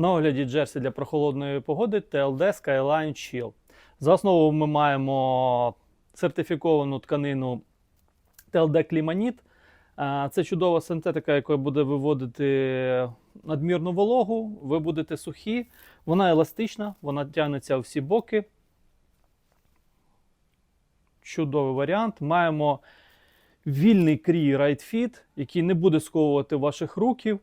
На огляді джерсі для прохолодної погоди TLD Skyline Chill. За основу ми маємо сертифіковану тканину TLD Climanit. Це чудова синтетика, яка буде виводити надмірну вологу, ви будете сухі. Вона еластична, вона тягнеться у всі боки. Чудовий варіант. Маємо вільний крій Fit, який не буде сковувати ваших руків.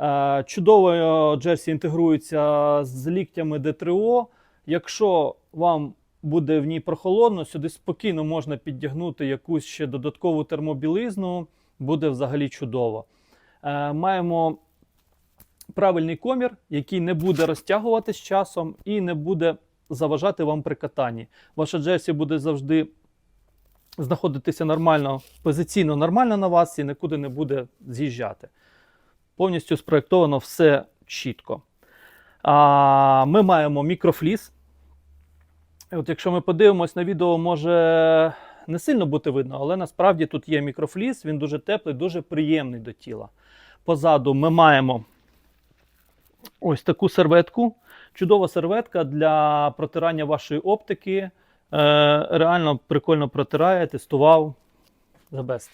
Е, Чудово е, джерсі інтегрується з ліктями D3O. Якщо вам буде в ній прохолодно, сюди спокійно можна піддягнути якусь ще додаткову термобілизну, буде взагалі чудово. Е, Маємо правильний комір, який не буде розтягувати з часом і не буде заважати вам при катанні. Ваша джерсі буде завжди знаходитися нормально, позиційно нормально на вас і нікуди не буде з'їжджати. Повністю спроєктовано все чітко. А, ми маємо мікрофліс. От якщо ми подивимось на відео, може не сильно бути видно, але насправді тут є мікрофліс, він дуже теплий, дуже приємний до тіла. Позаду ми маємо ось таку серветку. Чудова серветка для протирання вашої оптики. Е, реально прикольно протирає, тестував. The best.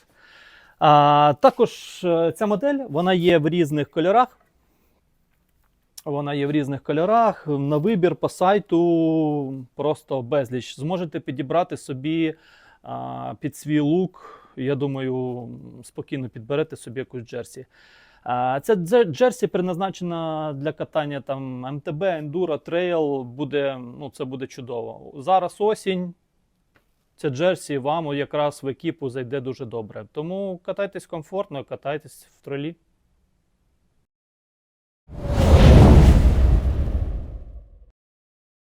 А, також е, ця модель вона є в різних кольорах. Вона є в різних кольорах. На вибір по сайту просто безліч. Зможете підібрати собі а, під свій лук. Я думаю, спокійно підберете собі якусь джерсі. А, Ця джерсі предназначена для катання там МТБ, ендуро, трейл. Буде, ну, це буде чудово. Зараз осінь. Ця джерсі вам якраз в екіпу зайде дуже добре. Тому катайтесь комфортно, катайтесь в тролі.